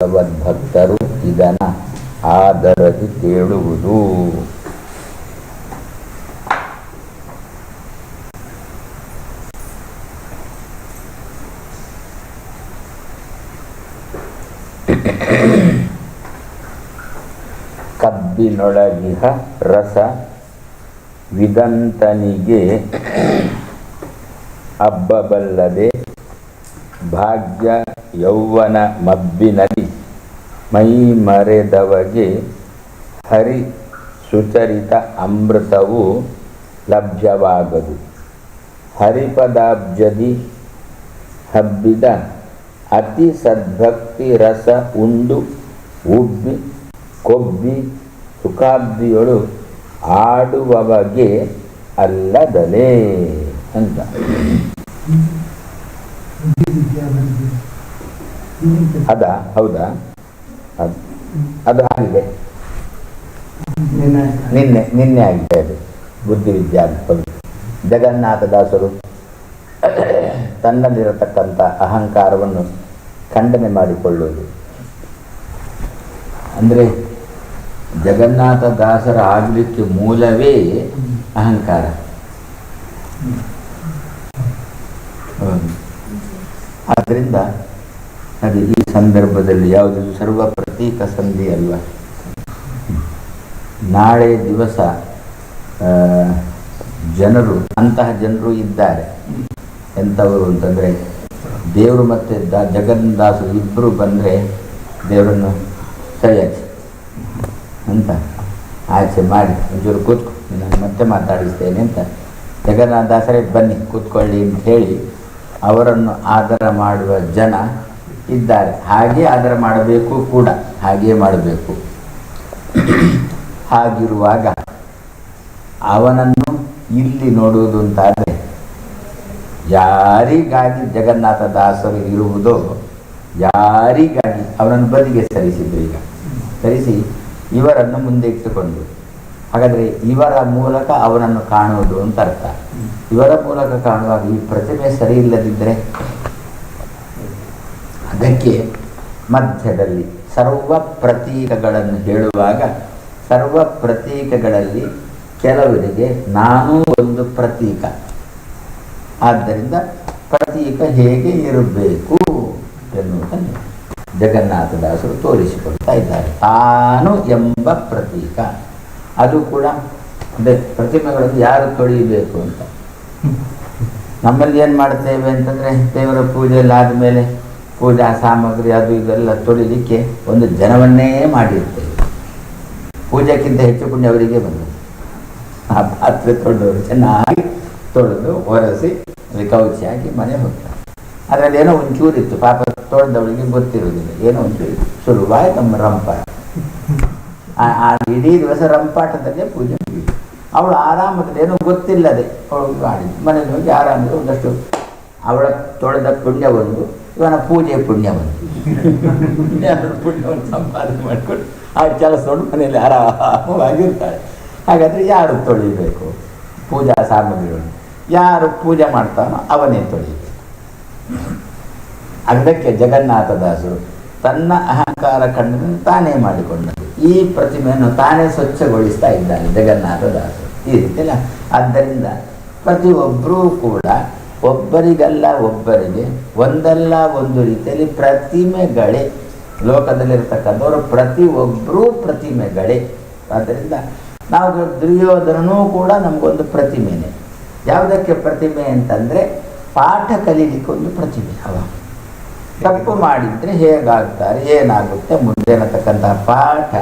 ಭಗವದ್ಭಕ್ತರು ಇದನ್ನ ಆದರದಿ ಕೇಳುವುದು. ಕಬ್ಬಿನೊಳಗಿಹ ರಸ ವಿದಂತನಿಗೆ ಹಬ್ಬಬಲ್ಲದೆ ಭಾಗ್ಯ ಯೌವನ ಮಬ್ಬಿನಲ್ಲಿ ಮೈ ಮರೆದವಗೆ ಹರಿ ಸುಚರಿತ ಅಮೃತವು ಲಭ್ಯವಾಗದು. ಹರಿಪದಾಬ್ಜದಿ ಹಬ್ಬಿದ ಅತಿ ಸದ್ಭಕ್ತಿ ರಸ ಉಂಡು ಉಬ್ಬಿ ಕೊಬ್ಬಿ ಸುಖಾಬ್ದಿಯೊಳು ಆಡುವವಗೆ ಅಲ್ಲದಲೇ ಅಂತ. ಅದ ಹೌದಾ? ಅದು ಆಗಿದೆ ನಿನ್ನೆ ನಿನ್ನೆ ಆಗಿದೆ ಅದು. ಬುದ್ಧಿವಿದ್ಯಾ ಜಗನ್ನಾಥ ಜಗನ್ನಾಥದಾಸರು ತನ್ನಲ್ಲಿರತಕ್ಕಂಥ ಅಹಂಕಾರವನ್ನು ಖಂಡನೆ ಮಾಡಿಕೊಳ್ಳುವುದು. ಅಂದರೆ ಜಗನ್ನಾಥ ದಾಸರ ಆಗಲಿಕ್ಕೆ ಮೂಲವೇ ಅಹಂಕಾರ. ಆದ್ದರಿಂದ ಅದು ಈ ಸಂದರ್ಭದಲ್ಲಿ ಯಾವುದು ಸರ್ವ ಪ್ರತೀಕ ಸಂಧಿ ಅಲ್ವಾ? ನಾಳೆ ದಿವಸ ಜನರು, ಅಂತಹ ಜನರು ಇದ್ದಾರೆ. ಎಂಥವರು ಅಂತಂದರೆ, ದೇವರು ಮತ್ತು ದ ಜಗನ್ನಾಥರು ಇಬ್ಬರು ಬಂದರೆ ದೇವರನ್ನು ಸರಿಯಾಚೆ ಅಂತ ಆಚೆ ಮಾಡಿ, ಒಂಚೂರು ಕೂತ್ಕೊ ನಾನು ಮತ್ತೆ ಮಾತಾಡಿಸ್ತೇನೆ ಅಂತ ಜಗನ್ನಾಥ ದಾಸರೇ ಬನ್ನಿ, ಕೂತ್ಕೊಳ್ಳಿ ಅಂತ ಹೇಳಿ ಅವರನ್ನು ಆಧಾರ ಮಾಡುವ ಜನ ಇದ್ದಾರೆ. ಹಾಗೆ ಅದರ ಮಾಡಬೇಕು ಕೂಡ. ಹಾಗೆ ಮಾಡಬೇಕು. ಹಾಗಿರುವಾಗ ಅವನನ್ನು ಇಲ್ಲಿ ನೋಡುವುದು ಅಂತಾದರೆ ಯಾರಿಗಾಗಿ ಜಗನ್ನಾಥ ದಾಸರು ಇರುವುದೋ ಯಾರಿಗಾಗಿ ಅವನನ್ನು ಬದಿಗೆ ಸರಿಸಿದ್ರು ಈಗ? ಸರಿಸಿ, ಇವರನ್ನು ಮುಂದೆ ಇಟ್ಟುಕೊಂಡು. ಹಾಗಾದರೆ ಇವರ ಮೂಲಕ ಅವನನ್ನು ಕಾಣುವುದು ಅಂತ ಅರ್ಥ. ಇವರ ಮೂಲಕ ಕಾಣುವಾಗ ಈ ಪ್ರತಿಮೆ ಸರಿ ಇಲ್ಲದಿದ್ದರೆ ಅದಕ್ಕೆ ಮಧ್ಯದಲ್ಲಿ ಸರ್ವ ಪ್ರತೀಕಗಳನ್ನು ಹೇಳುವಾಗ ಸರ್ವ ಪ್ರತೀಕಗಳಲ್ಲಿ ಕೆಲವರಿಗೆ ನಾನು ಒಂದು ಪ್ರತೀಕ. ಆದ್ದರಿಂದ ಪ್ರತೀಕ ಹೇಗೆ ಇರಬೇಕು ಎನ್ನುವುದನ್ನು ಜಗನ್ನಾಥದಾಸರು ತೋರಿಸಿಕೊಡ್ತಾ ಇದ್ದಾರೆ. ತಾನು ಎಂಬ ಪ್ರತೀಕ. ಅದು ಕೂಡ ಅದೇ ಪ್ರತಿಮೆಗಳನ್ನು ಯಾರು ತೊಳೆಯಬೇಕು ಅಂತ. ನಮ್ಮಲ್ಲಿ ಏನು ಮಾಡ್ತೇವೆ ಅಂತಂದರೆ ದೇವರ ಪೂಜೆಯಲ್ಲಿ ಆದಮೇಲೆ ಪೂಜಾ ಸಾಮಗ್ರಿ ಅದು ಇದೆಲ್ಲ ತೊಳಿಲಿಕ್ಕೆ ಒಂದು ಜನವನ್ನೇ ಮಾಡಿರ್ತೇವೆ ಪೂಜೆಕ್ಕಿಂತ ಹೆಚ್ಚು ಪುಣ್ಯ ಅವರಿಗೆ ಬಂದದ್ದು. ಆ ಪಾತ್ರೆ ತೊಳೆದವರು ಚೆನ್ನಾಗಿ ತೊಳೆದು ಒರೆಸಿ ಕೌಚಿ ಹಾಕಿ ಮನೆ ಹೋಗ್ತಾರೆ. ಅದರಲ್ಲಿ ಏನೋ ಒಂಚೂರು ಇತ್ತು. ಪಾಪ ತೊಳೆದವಳಿಗೆ ಗೊತ್ತಿರೋದಿಲ್ಲ ಏನೋ ಒಂಚೂರು ಸುಲಭ ನಮ್ಮ ರಂಪಾಟ. ಆ- ಇಡೀ ದಿವಸ ರಂಪಾಟದಲ್ಲೇ ಪೂಜೆ ಮುಗಿಯಿತು. ಅವಳು ಆರಾಮದಲ್ಲಿ ಏನೋ ಗೊತ್ತಿಲ್ಲದೆ ಅವಳು ಮಾಡಿದ್ದು. ಮನೆಗೆ ಹೋಗಿ ಆರಾಮದಲ್ಲಿ ಒಂದಷ್ಟು ಅವಳ ತೊಳೆದ ಪುಣ್ಯ ಒಂದು ಇವನ ಪೂಜೆ ಪುಣ್ಯ ಬಂತು. ಎರಡು ಪುಣ್ಯವನ್ನು ಸಂಪಾದನೆ ಮಾಡಿಕೊಂಡು ಆ ಕೆಲಸ ನೋಡಿ ಮನೆಯಲ್ಲಿ ಆರಾಮವಾಗಿರ್ತಾಳೆ. ಹಾಗಾದರೆ ಯಾರು ತೊಳಿಬೇಕು? ಪೂಜಾ ಸಾಮಗ್ರಿಗಳನ್ನು ಯಾರು ಪೂಜೆ ಮಾಡ್ತಾನೋ ಅವನೇ ತೊಳಿಬೇಕು. ಅದಕ್ಕೆ ಜಗನ್ನಾಥದಾಸರು ತನ್ನ ಅಹಂಕಾರ ಕಣ್ಣನ್ನು ತಾನೇ ಮಾಡಿಕೊಂಡರು. ಈ ಪ್ರತಿಮೆಯನ್ನು ತಾನೇ ಸ್ವಚ್ಛಗೊಳಿಸ್ತಾ ಇದ್ದಾನೆ ಜಗನ್ನಾಥದಾಸರು. ಈ ರೀತಿಯಲ್ಲ. ಆದ್ದರಿಂದ ಪ್ರತಿಯೊಬ್ಬರೂ ಕೂಡ ಒಬ್ಬರಿಗಲ್ಲ ಒಬ್ಬರಿಗೆ, ಒಂದಲ್ಲ ಒಂದು ರೀತಿಯಲ್ಲಿ ಪ್ರತಿಮೆಗಳೇ. ಲೋಕದಲ್ಲಿರ್ತಕ್ಕಂಥವರು ಪ್ರತಿಯೊಬ್ಬರೂ ಪ್ರತಿಮೆಗಳೇ. ಆದ್ದರಿಂದ ನಾವು ದುರ್ಯೋಧನೂ ಕೂಡ ನಮಗೊಂದು ಪ್ರತಿಮೆನೆ. ಯಾವುದಕ್ಕೆ ಪ್ರತಿಮೆ ಅಂತಂದರೆ ಪಾಠ ಕಲೀಲಿಕ್ಕೆ ಒಂದು ಪ್ರತಿಮೆ ಅವ. ತಪ್ಪು ಮಾಡಿದರೆ ಹೇಗಾಗ್ತಾರೆ, ಏನಾಗುತ್ತೆ ಮುಂದೆ ಅನ್ನತಕ್ಕಂತಹ ಪಾಠ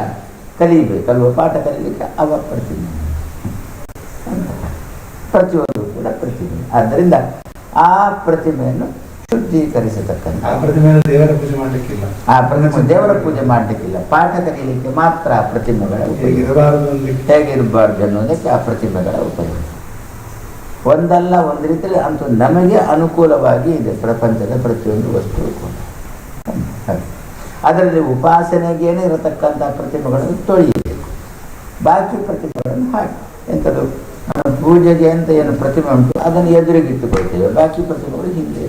ಕಲಿಬೇಕಲ್ವ? ಪಾಠ ಕಲೀಲಿಕ್ಕೆ ಅವ ಪ್ರತಿಮೆ. ಪ್ರತಿಯೊಂದು ಕೂಡ ಪ್ರತಿಮೆ. ಆದ್ದರಿಂದ ಆ ಪ್ರತಿಮೆಯನ್ನು ಶುದ್ಧೀಕರಿಸತಕ್ಕಂಥ ಆ ದೇವರ ಪೂಜೆ ಮಾಡಲಿಕ್ಕಿಲ್ಲ. ಆ ಪ್ರತಿಮೆ ದೇವರ ಪೂಜೆ ಮಾಡಲಿಕ್ಕಿಲ್ಲ. ಪಾಠ ಕಲಿಯಲಿಕ್ಕೆ ಮಾತ್ರ ಆ ಪ್ರತಿಮೆಗಳ ಉಪಯೋಗ. ಹೇಗಿರಬಾರದು ಅನ್ನೋದಕ್ಕೆ. ಆ ಪ್ರತಿಮೆಗಳ ಉಪಯೋಗ. ಒಂದಲ್ಲ ಒಂದು ರೀತಿಯಲ್ಲಿ ಅಂತೂ ನಮಗೆ ಅನುಕೂಲವಾಗಿ ಇದೆ ಪ್ರಪಂಚದ ಪ್ರತಿಯೊಂದು ವಸ್ತು ಕೂಡ. ಅದರಲ್ಲಿ ಉಪಾಸನೆಗೇನೆ ಇರತಕ್ಕಂಥ ಪ್ರತಿಮೆಗಳನ್ನು ತೊಳೆಯಬೇಕು. ಬಾಕಿ ಪ್ರತಿಮೆಗಳನ್ನು ಹಾಕಿ. ಎಂಥದ್ದು ಪೂಜೆಗೆ ಅಂತ ಏನು ಪ್ರತಿಮೆ ಉಂಟು, ಅದನ್ನು ಎದುರಿಗಿಟ್ಟುಕೊಳ್ತೇವೆ. ಬಾಕಿ ಪ್ರತಿಮೆಗಳು ಹಿಂದೆ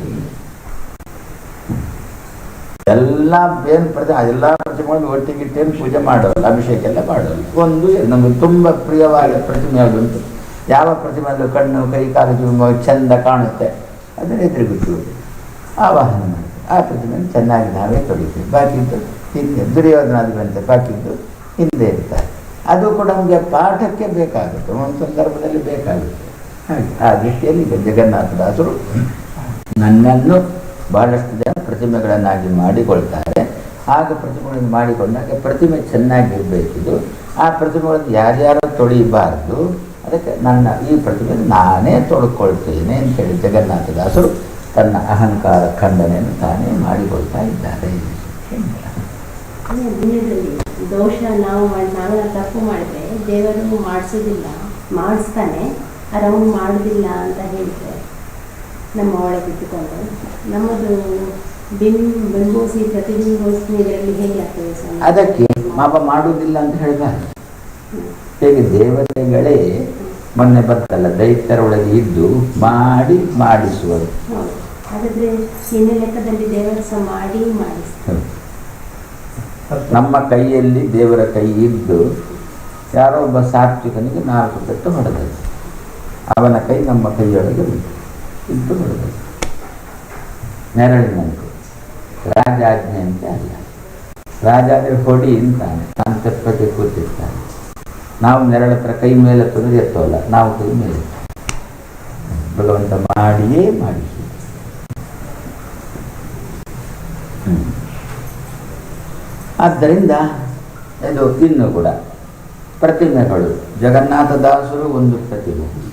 ಎಲ್ಲ ಬೇರೆ ಪ್ರತಿ ಎಲ್ಲ ಪ್ರತಿಮೆಗಳು ಒಟ್ಟಿಗೆ ಇಟ್ಟೇನು ಪೂಜೆ ಮಾಡೋಲ್ಲ ಅಭಿಷೇಕ ಎಲ್ಲ ಮಾಡೋಲ್ಲ. ಒಂದು ನಮಗೆ ತುಂಬ ಪ್ರಿಯವಾದ ಪ್ರತಿಮೆ ಯಾವುದುಂಟು ಯಾವ ಪ್ರತಿಮೆ ಅದು ಕಣ್ಣು, ಕೈ, ಕಾಲು ಚೆಂದ ಕಾಣುತ್ತೆ. ಅದನ್ನು ಎದುರುಗಿಟ್ಟುವುದು. ಆವಾಹನೆ ಮಾಡಿ ಆ ಪ್ರತಿಮೆಯನ್ನು ಚೆನ್ನಾಗಿ ನಾವೇ ತೊಳಿತೀವಿ. ಬಾಕಿದ್ದು ಹಿಂದೆ ದುರ್ಯೋಧನಾದಿಗಳಂತೆ ಬಾಕಿದ್ದು ಹಿಂದೆ ಇರ್ತಾರೆ. ಅದು ಕೂಡ ನಮಗೆ ಪಾಠಕ್ಕೆ ಬೇಕಾಗುತ್ತೆ, ಒಂದು ಸಂದರ್ಭದಲ್ಲಿ ಬೇಕಾಗುತ್ತೆ. ಆ ದೃಷ್ಟಿಯಲ್ಲಿ ಈಗ ಜಗನ್ನಾಥದಾಸರು ನನ್ನನ್ನು ಬಹಳಷ್ಟು ಜನ ಪ್ರತಿಮೆಗಳನ್ನಾಗಿ ಮಾಡಿಕೊಳ್ತಾರೆ. ಆಗ ಪ್ರತಿಮೆಗಳನ್ನು ಮಾಡಿಕೊಂಡಾಗ ಪ್ರತಿಮೆ ಚೆನ್ನಾಗಿರಬೇಕಿದು ಆ ಪ್ರತಿಮೆಗಳನ್ನು ಯಾರ್ಯಾರು ತೊಳಿಬಾರ್ದು. ಅದಕ್ಕೆ ನನ್ನ ಈ ಪ್ರತಿಮೆ ನಾನೇ ತೊಳ್ಕೊಳ್ತೇನೆ ಅಂತೇಳಿ ಜಗನ್ನಾಥದಾಸರು ತನ್ನ ಅಹಂಕಾರ ಖಂಡನೆಯನ್ನು ತಾನೇ ಮಾಡಿಕೊಳ್ತಾ ಇದ್ದಾರೆ. ದೋಷ ನಾವು ಮಾಡಿ ನಾವೆಲ್ಲ ತಪ್ಪು ಮಾಡಿದ್ರೆ ದೇವರು ಮಾಡಿಸೋದಿಲ್ಲ ಮಾಡಿಸ್ತಾನೆ ಅವನು ಮಾಡೋದಿಲ್ಲ ಅಂತ ಹೇಳ್ತಾರೆ ನಮ್ಮ ಒಳಗೆ ಇಟ್ಟುಕೊಂಡು ನಮ್ಮದು ಬಿಂ ಬಿಂಬಿಸಿ ಪ್ರತಿಬಿಂಬಿಸಿ ಇದರಲ್ಲಿ ಹೇಗೆ ಆಗ್ತದೆ ಸ್ವಾಮಿ? ಅದಕ್ಕೆ ಪಾಪ ಮಾಡುವುದಿಲ್ಲ ಅಂತ ಹೇಳಬಾರ್ದು. ಹೇಗೆ ದೇವತೆಗಳೇ ಮೊನ್ನೆ ಬರ್ತಲ್ಲ ದೈತ್ಯರ ಒಳಗೆ ಇದ್ದು ಮಾಡಿ ಮಾಡಿಸುವರು. ಹೌದು. ಹಾಗಾದ್ರೆ ನಿನ್ನೆ ಲೆಕ್ಕದಲ್ಲಿ ದೇವರು ಸಹ ಮಾಡಿ ಮಾಡಿಸ್ತಾರೆ. ನಮ್ಮ ಕೈಯಲ್ಲಿ ದೇವರ ಕೈ ಇದ್ದು ಯಾರೋ ಒಬ್ಬ ಸಾತ್ವಿಕನಿಗೆ ನಾಲ್ಕು ಪೆಟ್ಟು ಹೊಡೆದದ್ದು. ಅವನ ಕೈ ನಮ್ಮ ಕೈಯೊಳಗೆ ಇದ್ದು ನೆರಳಿನಂತೆ ರಾಜಾಜ್ಞೆ ಅಂತ ಅಲ್ಲ. ರಾಜಾದ್ರೆ ಹೊಡಿ ಅಂತಾನೆ. ತಾನು ತೆಪ್ಪಕ್ಕೆ ಕೂತಿರ್ತಾನೆ. ನಾವು ನೆರಳ ಹತ್ರ ಕೈ ಮೇಲೆ ತೊಂದರೆ ಎತ್ತೋಲ್ಲ, ನಾವು ಕೈ ಮೇಲೆ. ಭಗವಂತ ಮಾಡಿಯೇ ಮಾಡಿಸಿ ಆದ್ದರಿಂದ ಇದು ಇನ್ನು ಕೂಡ. ಪ್ರತಿಮೆಗಳು ಜಗನ್ನಾಥದಾಸರು ಒಂದು ಪ್ರತಿಮೆ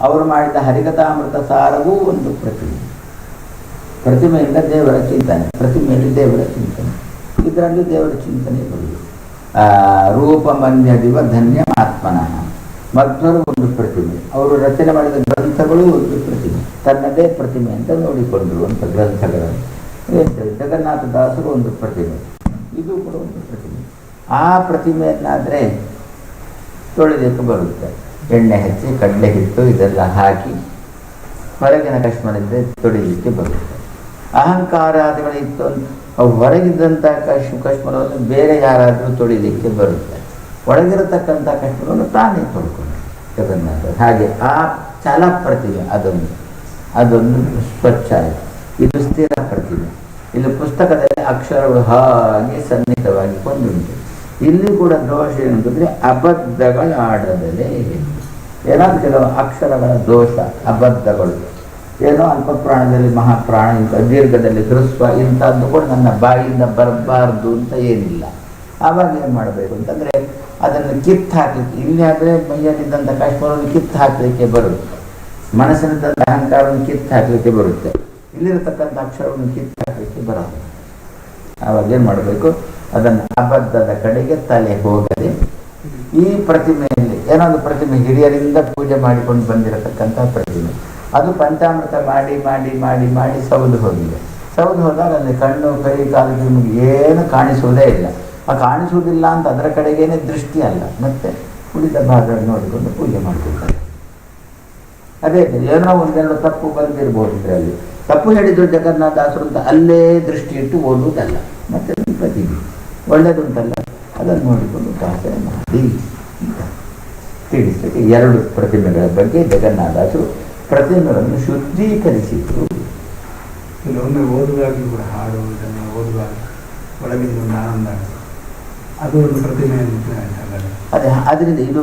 ಅವರು ಮಾಡಿದ ಹರಿಕಥಾಮೃತ ಸಾರವೂ ಒಂದು ಪ್ರತಿಮೆ ಪ್ರತಿಮೆಯಿಂದ ದೇವರ ಚಿಂತನೆ ಪ್ರತಿಮೆಯಲ್ಲಿ ದೇವರ ಚಿಂತನೆ. ಇದರಲ್ಲಿ ದೇವರ ಚಿಂತನೆ ಬರುವುದು. ಆ, ರೂಪಮನ್ಯದಿವ ಧನ್ಯ ಆತ್ಮನಃ. ಮಧ್ವರು ಒಂದು ಪ್ರತಿಮೆ ಅವರು ರಚನೆ ಮಾಡಿದ ಗ್ರಂಥಗಳು ಒಂದು ಪ್ರತಿಮೆ ತನ್ನದೇ ಪ್ರತಿಮೆ ಅಂತ ನೋಡಿಕೊಂಡಿರುವಂಥ ಗ್ರಂಥಗಳನ್ನು. ಜಗನ್ನಾಥ ಜಗನ್ನಾಥದಾಸರು ಒಂದು ಪ್ರತಿಮೆ ಇದು ಕೂಡ ಒಂದು ಪ್ರತಿಮೆ. ಆ ಪ್ರತಿಮೆಯನ್ನಾದರೆ ತೊಳೆದಕ್ಕೆ ಬರುತ್ತೆ. ಎಣ್ಣೆ ಹಚ್ಚಿ, ಕಡಲೆ ಹಿಟ್ಟು ಇದೆಲ್ಲ ಹಾಕಿ ಹೊರಗಿನ ಕಶ್ಮಲಿಂದ ತೊಳಿಲಿಕ್ಕೆ ಬರುತ್ತೆ. ಅಹಂಕಾರಾದಿಗಳಿತ್ತು ಹೊರಗಿದ್ದಂಥ ಕಶ್ ಕಶ್ಮರವನ್ನು ಬೇರೆ ಯಾರಾದರೂ ತೊಳಿಲಿಕ್ಕೆ ಬರುತ್ತೆ. ಒಳಗಿರತಕ್ಕಂಥ ಕಶ್ಮರವನ್ನು ತಾನೇ ತೊಳ್ಕೊಂಡು ಜಗನ್ನಾಥ ಹಾಗೆ ಆ ಛಲ ಪ್ರತಿಮೆ ಅದೊಂದು. ಅದೊಂದು ಸ್ವಚ್ಛ ಇದು ಸ್ಥಿರ ಪ್ರತಿಮೆ. ಇಲ್ಲಿ ಪುಸ್ತಕದಲ್ಲಿ ಅಕ್ಷರಗಳು ಹಾಗೆ ಸನ್ನಿಹಿತವಾಗಿ ಕೊಂಡುಂಟು ಇಲ್ಲಿ ಕೂಡ ದೋಷ ಏನಂತಂದ್ರೆ ಅಬದ್ಧಗಳಾಡದಲೇ ಏನಾದ್ರು ಕೆಲವು ಅಕ್ಷರಗಳ ದೋಷ, ಅಬದ್ಧಗಳು. ಏನೋ ಅಲ್ಪ ಪ್ರಾಣದಲ್ಲಿ ಮಹಾಪ್ರಾಣ, ಇಂಥ ದೀರ್ಘದಲ್ಲಿ ಹೃಸ್ವ, ಇಂಥದ್ದು ಕೂಡ ನನ್ನ ಬಾಯಿಯಿಂದ ಬರಬಾರ್ದು ಅಂತ ಏನಿಲ್ಲ. ಆವಾಗ ಏನು ಮಾಡಬೇಕು ಅಂತಂದರೆ ಅದನ್ನು ಕಿತ್ತು ಹಾಕಲಿಕ್ಕೆ, ಇಲ್ಲಿ ಆದರೆ ಮೈಯಲ್ಲಿದ್ದಂಥ ಕಾಶ್ಮೀರವನ್ನು ಕಿತ್ತು ಹಾಕಲಿಕ್ಕೆ ಬರುತ್ತೆ. ಮನಸ್ಸಿನಂಥ ಅಹಂಕಾರವನ್ನು ಕಿತ್ತು ಹಾಕಲಿಕ್ಕೆ ಬರುತ್ತೆ. ಇಲ್ಲಿರತಕ್ಕಂಥ ಅಕ್ಷರವನ್ನು ಕಿತ್ತು ಹಾಕಲಿಕ್ಕೆ ಆವಾಗ ಏನು ಮಾಡಬೇಕು? ಅದನ್ನು ಅಬದ್ಧದ ಕಡೆಗೆ ತಲೆ ಹೋಗದೆ ಈ ಪ್ರತಿಮೆಯಲ್ಲಿ ಏನೊಂದು ಪ್ರತಿಮೆ ಹಿರಿಯರಿಂದ ಪೂಜೆ ಮಾಡಿಕೊಂಡು ಬಂದಿರತಕ್ಕಂಥ ಪ್ರತಿಮೆ. ಅದು ಪಂಚಾಮೃತ ಮಾಡಿ ಮಾಡಿ ಮಾಡಿ ಮಾಡಿ ಸೌದು ಹೋಗಿದೆ. ಸೌದು ಹೋದಾಗ ಅಲ್ಲಿ ಕಣ್ಣು ಕೈ ಕಾಲು ನಿಮಗೆ ಏನು ಕಾಣಿಸುವುದೇ ಇಲ್ಲ. ಆ ಕಾಣಿಸುವುದಿಲ್ಲ ಅಂತ ಅದರ ಕಡೆಗೇನೆ ದೃಷ್ಟಿ ಅಲ್ಲ. ಮತ್ತೆ ಉಳಿದ ಭಾಗಗಳನ್ನು ನೋಡಿಕೊಂಡು ಪೂಜೆ ಮಾಡ್ತಿರ್ತಾರೆ. ಅದೇ, ಏನೋ ಒಂದೆರಡು ತಪ್ಪು ಬಂದಿರ್ಬೋದು ಇದರಲ್ಲಿ. ತಪ್ಪು ಹೇಳಿದ್ರು ಜಗನ್ನಾಥಾಸರು ಅಂತ ಅಲ್ಲೇ ದೃಷ್ಟಿ ಇಟ್ಟು ಓದುವುದಲ್ಲ. ಮತ್ತೆ ಪ್ರತಿಮೆ ಪ್ರತಿಭೆ ಒಳ್ಳೆಯದುಂಟಲ್ಲ ಅದನ್ನು ನೋಡಿಕೊಂಡು ಉಪಾಸನೆ ಮಾಡಿ ಅಂತ ತಿಳಿಸಲಿಕ್ಕೆ ಎರಡು ಪ್ರತಿಮೆಗಳ ಬಗ್ಗೆ ಜಗನ್ನಾಥಾಸರು ಪ್ರತಿಮೆಗಳನ್ನು ಶುದ್ಧೀಕರಿಸಿದರು. ಕೆಲವೊಮ್ಮೆ ಓದುವಾಗಲೂ ಕೂಡ ಹಾಡುವುದನ್ನು ಓದುವಾಗ ಒಳಗಿನ ಒಂದು ಆನಂದ. ಅದು ಒಂದು ಪ್ರತಿಮೆ ಅದೇ ಅದರಿಂದ ಇದು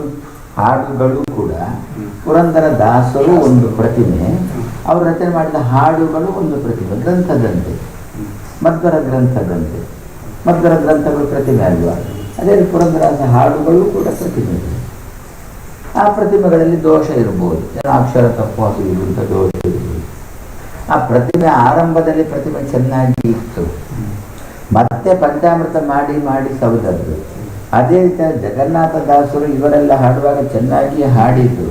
ಹಾಡುಗಳು ಕೂಡ ಪುರಂದರ ದಾಸರು ಒಂದು ಪ್ರತಿಮೆ. ಅವರು ರಚನೆ ಮಾಡಿದ ಹಾಡುಗಳು ಒಂದು ಪ್ರತಿಭೆ ಗ್ರಂಥದಂತೆ. ಮಧ್ವರ ಗ್ರಂಥದಂತೆ ಮಧ್ವರ ಗ್ರಂಥಗಳು ಪ್ರತಿಮೆ ಅಲ್ವಾ? ಅದೇ ರೀತಿ ಪುರಂದರಾಸ ಹಾಡುಗಳು ಕೂಡ ಪ್ರತಿಮೆ ಆ ಪ್ರತಿಮೆಗಳಲ್ಲಿ ದೋಷ ಇರ್ಬೋದು. ಅಕ್ಷರ ತಪ್ಪು ಹಾಕುವುದು ಅಂತ ದೋಷ ಇರ್ಬೋದು. ಆ ಪ್ರತಿಮೆ ಆರಂಭದಲ್ಲಿ ಪ್ರತಿಮೆ ಚೆನ್ನಾಗಿ ಇತ್ತು. ಮತ್ತೆ ಪಂಚಾಮೃತ ಮಾಡಿ ಮಾಡಿ ಸೌದದ್ದು ಅದೇ ರೀತಿಯ ಜಗನ್ನಾಥ ದಾಸರು ಇವರೆಲ್ಲ ಹಾಡುವಾಗ ಚೆನ್ನಾಗಿ ಹಾಡಿದ್ದು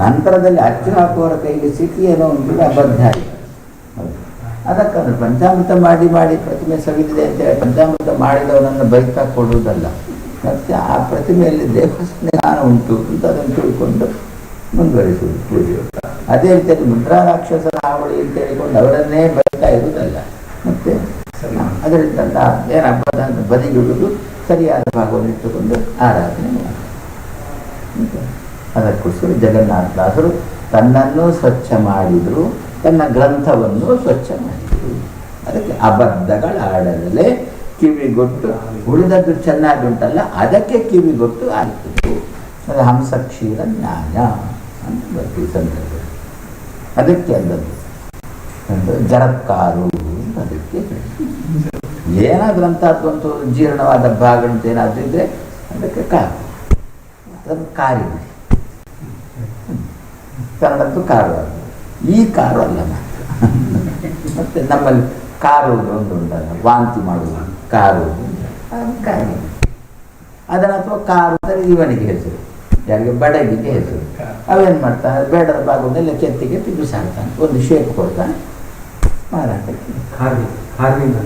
ನಂತರದಲ್ಲಿ ಅಚ್ಚು ಹಾಕುವವರ ಕೈಗೆ ಸಿಕ್ಕಿ ಏನೋ ಒಂದು ಅಬದ್ಧ ಆಯಿತು. ಅದಕ್ಕಂದ್ರೆ ಪಂಚಾಮೃತ ಮಾಡಿ ಮಾಡಿ ಪ್ರತಿಮೆ ಸವಿದಿದೆ ಅಂತೇಳಿ ಪಂಚಾಮೃತ ಮಾಡಿದವನನ್ನು ಬೈತಾ ಕೊಡುವುದಲ್ಲ. ಮತ್ತೆ ಆ ಪ್ರತಿಮೆಯಲ್ಲಿ ದೇವಸ್ಥಾನ ಉಂಟು ಅಂತ ಅದನ್ನು ತಿಳ್ಕೊಂಡು ಮುಂದುವರಿಸುವುದು ಪೂಜೆ ಅದೇ ರೀತಿಯಲ್ಲಿ ಮುದ್ರಾ ರಾಕ್ಷಸರ ಹಾವಳಿ ಅಂತ ಹೇಳಿಕೊಂಡು ಅವರನ್ನೇ ಬೈತಾ ಇರುವುದಲ್ಲ. ಮತ್ತೆ. ಅದರಿಂದ ಏನು ಅಂತ ಬದಿಗಿಡುವುದು ಸರಿಯಾದ ಭಾಗವನ್ನು ಇಟ್ಟುಕೊಂಡು ಆರಾಧನೆ ಮಾಡಿ ಅದಕ್ಕೋಸ್ಕರ ಜಗನ್ನಾಥದಾಸರು ತನ್ನನ್ನು ಸ್ವಚ್ಛ ಮಾಡಿದರು, ತನ್ನ ಗ್ರಂಥವನ್ನು ಸ್ವಚ್ಛ ಮಾಡಿದರು. ಅದಕ್ಕೆ ಅಬದ್ಧಗಳಾಡಲೇ ಕಿವಿಗೊಟ್ಟು ಉಳಿದದ್ದು ಚೆನ್ನಾಗಿ ಉಂಟಲ್ಲ ಅದಕ್ಕೆ ಕಿವಿಗೊಟ್ಟು ಆಯ್ತು. ಅದು ಹಂಸಕ್ಷೀರ ನ್ಯಾಯ ಅಂತ ಬರ್ತೀವಿ ಸಂದರ್ಭದಲ್ಲಿ. ಅದಕ್ಕೆ ಅಂದದ್ದು. ಒಂದು ಜರತ್ಕಾರು ಅಂತ ಅದಕ್ಕೆ. ಏನಾದ್ರೂ ಅಂಥದ್ದು ಒಂದು ಜೀರ್ಣವಾದ ಭಾಗಂತ ಏನಾದರೂ ಇದ್ದರೆ ಅದಕ್ಕೆ ಕಾರು ಅದನ್ನು ಕಾರಿದೆ ಕನ್ನಡದ್ದು ಕಾರು ಅಲ್ಲ ಈ ಕಾರು ಅಲ್ಲ ಮಾತ್ರ. ಮತ್ತೆ ನಮ್ಮಲ್ಲಿ ಕಾರು ಒಂದು ಉಂಟಲ್ಲ ವಾಂತಿ ಮಾಡುವ ಕಾರು ಕಾರು. ಅದನ್ನ ಅಥವಾ ಕಾರು ಅಂದರೆ ಇವನಿಗೆ ಹೆಸರು. ಯಾರಿಗೆ ಬಡಗಿಗೆ ಹೆಸರು. ಅವೇನು ಮಾಡ್ತಾನೆ? ಬೇಡದ ಭಾಗವನ್ನೆಲ್ಲ ಕೆತ್ತಿಗೆ ಕೆತ್ತಿ ಬಿಸಾಡ್ತಾನೆ. ಒಂದು ಶೇಪ್ ಕೊಡ್ತಾನೆ ಮಾರಾಟಕ್ಕೆ ಕಾರ್ವಿಂಗ್ ಕಾರ್ವಿಂಗ್.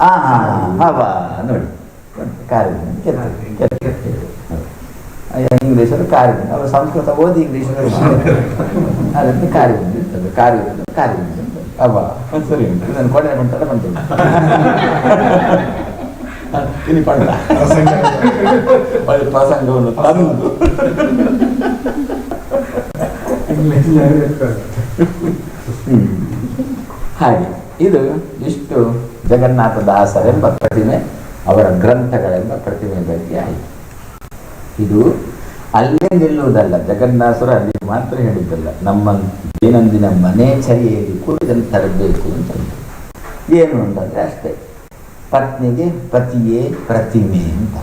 ಆ ಹಾ ಹವ ನೋಡಿ. ಕಾರಿನ ಕೆತ್ತ ಕೆತ್ತಿ. ಇಂಗ್ಲೀಷರು ಕಾರಿನ ಅವರು ಸಂಸ್ಕೃತ ಓದಿ ಇಂಗ್ಲೀಷ್ ಅದಕ್ಕೆ ಕಾರಿನ ಇರ್ತದೆ ಕಾರ್ಯ ಕಾರಿನ ಅವ ಸರಿ. ಉಂಟು ಕೊಡೆ ಬಂತಲ್ಲ ಬಂತು. ಇಲ್ಲಿ ಪಂಡ ಪ್ರಸಂಗವನ್ನು ತಂದು. ಹಾಗೆ ಇದು ಇಷ್ಟು ಜಗನ್ನಾಥ ದಾಸರೆಂಬ ಪ್ರತಿಮೆ ಅವರ ಗ್ರಂಥಗಳೆಂಬ ಪ್ರತಿಮೆ ಬಗ್ಗೆ ಆಯಿತು ಇದು ಅಲ್ಲೇ ನಿಲ್ಲುವುದಲ್ಲ, ಜಗನ್ನಾಥರು ಅಲ್ಲಿ ಮಾತ್ರ ಹೇಳಿದ್ದಲ್ಲ, ನಮ್ಮ ದೈನಂದಿನ ಮನೆ ಚರಿಯಲ್ಲಿ ಕೂಡ ಇದನ್ನು ತರಬೇಕು ಅಂತ ಏನು ಅಂತಂದರೆ ಅಷ್ಟೇ, ಪತ್ನಿಗೆ ಪತಿಯೇ ಪ್ರತಿಮೆ ಅಂತ.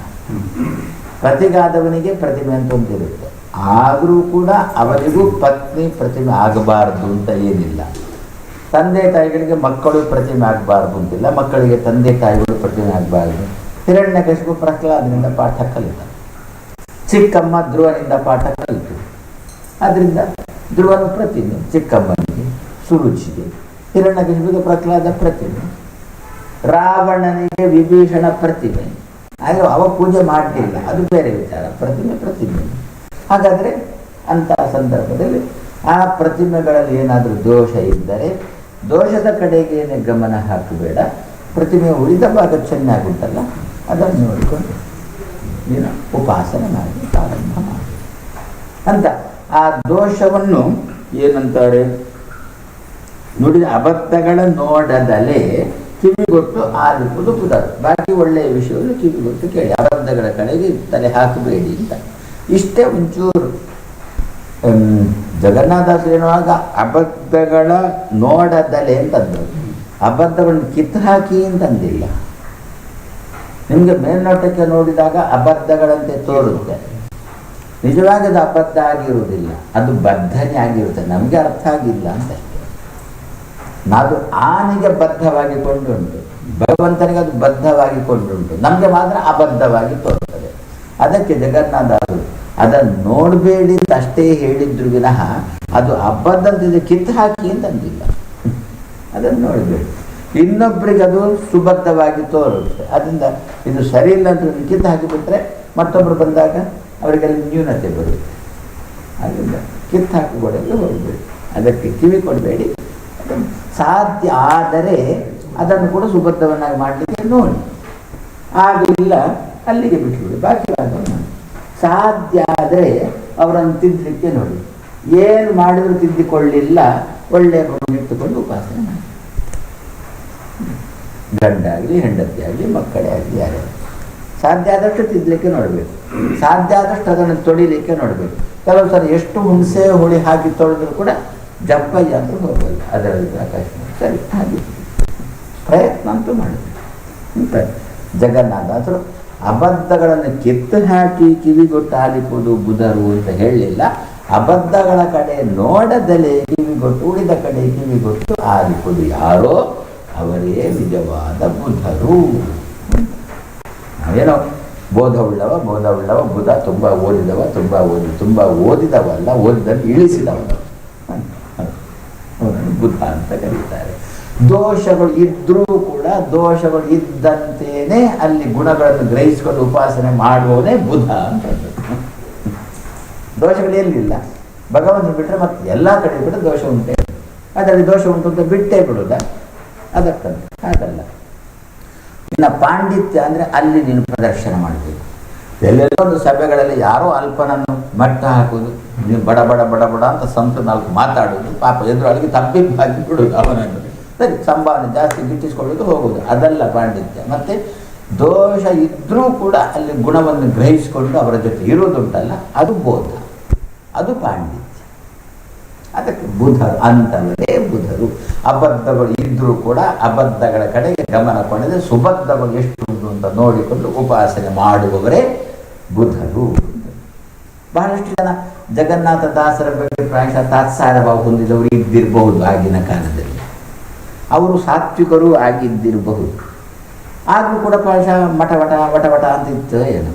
ಪ್ರತಿಗಾದವನಿಗೆ ಪ್ರತಿಮೆ ಅಂತ ಒಂದಿರುತ್ತೆ ಆದರೂ ಕೂಡ ಅವರಿಗೂ ಪತ್ನಿ ಪ್ರತಿಮೆ ಆಗಬಾರದು ಅಂತ ಏನಿಲ್ಲ. ತಂದೆ ತಾಯಿಗಳಿಗೆ ಮಕ್ಕಳು ಪ್ರತಿಮೆ ಆಗಬಾರ್ದು ಅಂತಿಲ್ಲ, ಮಕ್ಕಳಿಗೆ ತಂದೆ ತಾಯಿಗಳು ಪ್ರತಿಮೆ ಆಗಬಾರ್ದು. ಹಿರಣ್ಯಕಶಿಪು ಪ್ರಹ್ಲಾದನಿಂದ ಪಾಠ ಕಲಿತ. ಚಿಕ್ಕಮ್ಮ ಧ್ರುವನಿಂದ ಪಾಠ ಕಲಿತು. ಅದರಿಂದ ಧ್ರುವನ ಪ್ರತಿಮೆ, ಚಿಕ್ಕಮ್ಮನಿಗೆ ಸುರುಚಿಗೆ ಹಿರಣ್ಯಕಶಿಪಿಗೆ ಪ್ರಹ್ಲಾದ ಪ್ರತಿಮೆ, ರಾವಣನಿಗೆ ವಿಭೀಷಣ ಪ್ರತಿಮೆ. ಆದರೆ ಅವ ಪೂಜೆ ಮಾಡಲಿಲ್ಲ, ಅದು ಬೇರೆ ವಿಚಾರ. ಪ್ರತಿಮೆ ಪ್ರತಿಮೆ. ಹಾಗಾದ್ರೆ ಅಂತಹ ಸಂದರ್ಭದಲ್ಲಿ ಆ ಪ್ರತಿಮೆಗಳಲ್ಲಿ ಏನಾದರೂ ದೋಷ ಇದ್ದರೆ ದೋಷದ ಕಡೆಗೆ ಗಮನ ಹಾಕಬೇಡ. ಪ್ರತಿಮೆ ಉಳಿದ ಭಾಗ ಚೆನ್ನಾಗುಂಟಲ್ಲ ಅದನ್ನು ನೋಡಿಕೊಂಡು ನೀನು ಉಪಾಸನೆ ಮಾಡಿ. ಅಂತ. ಆ ದೋಷವನ್ನು ಏನಂತಾರೆ? ನುಡಿದ ಅಬದ್ಧಗಳ ನೋಡದಲೇ ಕಿವಿಗೊಟ್ಟು ಆಲಿಪುದು ಕುದರು ಬಾಕಿ ಒಳ್ಳೆಯ ವಿಷಯವನ್ನು ಕಿವಿಗೊಟ್ಟು ಕೇಳಿ. ಅಬದ್ಧಗಳ ಕಡೆಗೆ ತಲೆ ಹಾಕಬೇಡಿ ಅಂತ. ಇಷ್ಟೇ ಒಂಚೂರು. ಜಗನ್ನಾಥದಾಸರು ಹೇಳುವಾಗ ಅಬದ್ಧಗಳ ನೋಡದಲೆ ಅಂತಂದರು. ಅಬದ್ಧವನ್ನು ಕಿತ್ತು ಹಾಕಿ ಅಂತಂದಿಲ್ಲ. ನಿಮಗೆ ಮೇಲ್ನೋಟಕ್ಕೆ ನೋಡಿದಾಗ ಅಬದ್ಧಗಳಂತೆ ತೋರುತ್ತೆ. ನಿಜವಾಗಿ ಅದು ಅಬದ್ಧ ಆಗಿರುವುದಿಲ್ಲ ಅದು ಬದ್ಧನೆ ಆಗಿರುತ್ತೆ. ನಮಗೆ ಅರ್ಥ ಆಗಿಲ್ಲ ಅಂತ. ನಾವು ಆನೆಗೆ ಬದ್ಧವಾಗಿ ಕೊಂಡುಂಟು ಭಗವಂತನಿಗೆ ಅದು ಬದ್ಧವಾಗಿ ಕೊಂಡುಂಟು ನಮಗೆ ಮಾತ್ರ ಅಬದ್ಧವಾಗಿ ತೋರುತ್ತದೆ ಅದಕ್ಕೆ ಜಗನ್ನಾಥರು ಅದನ್ನು ನೋಡಬೇಡಿ ಅಷ್ಟೇ ಹೇಳಿದ್ರು ವಿನಃ ಅದು ಅಬದ್ಧ ಅಂತಿದೆ ಕಿತ್ತು ಹಾಕಿ ಅಂತಂದಿಲ್ಲ ಅದನ್ನು ನೋಡಬೇಡಿ. ಇನ್ನೊಬ್ಬರಿಗೆ ಅದು ಸುಬದ್ಧವಾಗಿ ತೋರುತ್ತೆ. ಅದರಿಂದ ಇದು ಸರಿ ಇಲ್ಲ ಅಂತ ಕಿತ್ತು ಹಾಕಿಬಿಟ್ರೆ ಮತ್ತೊಬ್ಬರು ಬಂದಾಗ ಅವರಿಗೆಲ್ಲ ನ್ಯೂನತೆ ಬರುತ್ತೆ. ಅದರಿಂದ ಕಿತ್ತು ಹಾಕಿಕೊಡಲು ಹೋಗಬೇಡಿ. ಅದಕ್ಕೆ ಕಿವಿ ಕೊಡಬೇಡಿ. ಸಾಧ್ಯ ಆದರೆ ಅದನ್ನು ಕೂಡ ಸುಭದ್ರವನ್ನಾಗಿ ಮಾಡಲಿಕ್ಕೆ ನೋಡಿ. ಆಗಲಿಲ್ಲ ಅಲ್ಲಿಗೆ ಬಿಟ್ಬಿಡಿ. ಬಾಕಿ ಸಾಧ್ಯ ಆದರೆ ಅವರನ್ನು ತಿದ್ದಲಿಕ್ಕೆ ನೋಡಿ. ಏನು ಮಾಡಿದರೂ ತಿದ್ದಿಕೊಳ್ಳಿಲ್ಲ ಒಳ್ಳೆಯ ಗುಣ ಇಟ್ಟುಕೊಂಡು ಉಪಾಸನೆ ಮಾಡಿ. ಗಂಡ ಆಗಲಿ ಹೆಂಡತಿ ಆಗಲಿ ಮಕ್ಕಳೇ ಆಗಲಿ. ಯಾರೇ ಸಾಧ್ಯ ಆದಷ್ಟು ತಿದ್ದಲಿಕ್ಕೆ ನೋಡಬೇಕು. ಸಾಧ್ಯ ಆದಷ್ಟು ಅದನ್ನು ತೊಳಿಲಿಕ್ಕೆ ನೋಡಬೇಕು. ಕೆಲವು ಸಲ ಎಷ್ಟು ಹುಣಸೆ ಹುಳಿ ಹಾಕಿ ತೊಳೆದ್ರು ಕೂಡ ಜಪ್ಪಯ್ಯ ಅಂತ ಹೋಗಲ್ಲ ಅದರಲ್ಲಿ ಆಕಾಶ ಸರಿ, ಹಾಗೆ. ಪ್ರಯತ್ನ ಅಂತೂ ಮಾಡಬೇಕು ಅಂತ ಜಗನ್ನಾಥರು ಅಬದ್ಧಗಳನ್ನು ಕಿತ್ತು ಹಾಕಿ ಕಿವಿಗೊಟ್ಟು ಆಲಿಪುದು ಬುಧರು ಅಂತ ಹೇಳಲಿಲ್ಲ. ಅಬದ್ಧಗಳ ಕಡೆ ನೋಡದಲೇ ಕಿವಿಗೊಟ್ಟು, ಉಳಿದ ಕಡೆ ಕಿವಿಗೊಟ್ಟು ಆಲಿಪುದು ಯಾರೋ? ಅವರೇ ನಿಜವಾದ ಬುಧರು. ನಾವೇನೋ ಬೋಧವುಳ್ಳವ ಬೋಧವುಳ್ಳವ, ಬೋಧ ಬುಧ ತುಂಬ ಓದಿದವ, ತುಂಬ ಓದಿ, ತುಂಬ ಓದಿದವಲ್ಲ, ಓದಿದಲ್ಲಿ ಇಳಿಸಿದವನು. ಬುದ್ಧ ಅಂತ ಕರೀತಾರೆ. ದೋಷಗಳು ಇದ್ರೂ ಕೂಡ ದೋಷಗಳು ಇದ್ದಂತೇನೆ ಅಲ್ಲಿ ಗುಣಗಳನ್ನು ಗ್ರಹಿಸಿಕೊಂಡು ಉಪಾಸನೆ ಮಾಡುವವನೇ ಬುಧ ಅಂತ. ದೋಷಗಳು ಎಲ್ಲಿಲ್ಲ? ಭಗವಂತ ಬಿಟ್ಟರೆ ಮತ್ತೆ ಎಲ್ಲ ಕಡೆ ಬಿಟ್ಟರೆ ದೋಷ ಉಂಟೆ. ಅದರಲ್ಲಿ ದೋಷ ಉಂಟು ಅಂತ ಬಿಟ್ಟೇ ಬಿಡುದ? ಅದಕ್ಕಂತ ಹಾಗಲ್ಲ ಇನ್ನು ಪಾಂಡಿತ್ಯ ಅಂದರೆ ಅಲ್ಲಿ ನೀನು ಪ್ರದರ್ಶನ ಮಾಡಬೇಕು. ಎಲ್ಲೆಲ್ಲೋ ಒಂದು ಸಭೆಗಳಲ್ಲಿ ಯಾರೋ ಅಲ್ಪನನ್ನು ಮಟ್ಟ ಹಾಕೋದು ನೀವು ಬಡ ಬಡ ಬಡ ಬಡ ಅಂತ ಸಂತ ನಾಲ್ಕು ಮಾತಾಡೋದು ಪಾಪ ಎದುರೊಳಗೆ ಹಾಕಿ ಬಿಡೋದು ಅವನನ್ನು. ಸರಿ, ಸಂಭಾವನೆ ಜಾಸ್ತಿ ಗಿಟ್ಟಿಸ್ಕೊಳ್ಳೋದು ಹೋಗೋದು ಅದಲ್ಲ ಪಾಂಡಿತ್ಯ. ಮತ್ತು ದೋಷ ಇದ್ದರೂ ಕೂಡ ಅಲ್ಲಿ ಗುಣವನ್ನು ಗ್ರಹಿಸಿಕೊಂಡು ಅವರ ಜೊತೆ ಇರೋದುಂಟಲ್ಲ ಅದು ಬೋಧ. ಅದು ಪಾಂಡಿತ್ಯ. ಅದಕ್ಕೆ ಬುಧರು ಅಂತವರೇ ಬುಧರು. ಅಬದ್ಧಗಳು ಇದ್ದರೂ ಕೂಡ ಅಬದ್ಧಗಳ ಕಡೆಗೆ ಗಮನ ಕೊಡದೆ ಸುಬದ್ಧಗಳು ಎಷ್ಟು ಉಂಟು ಅಂತ ನೋಡಿಕೊಂಡು ಉಪಾಸನೆ ಮಾಡುವವರೇ ಬುಧರು. ಬಹಳಷ್ಟು ಜನ ಜಗನ್ನಾಥ ದಾಸರ ಬಗ್ಗೆ ಪ್ರಾಯಶಃ ತಾತ್ಸಾರ ಭಾವ ಹೊಂದಿದವರು ಇದ್ದಿರಬಹುದು ಆಗಿನ ಕಾಲದಲ್ಲಿ. ಅವರು ಸಾತ್ವಿಕರು ಆಗಿದ್ದಿರಬಹುದು. ಆದರೂ ಕೂಡ ಪ್ರಾಯಶಃ ಮಠವಟ ವಟವಟ ವಟ ವಟ ಅಂತ ಇತ್ತು ಏನು.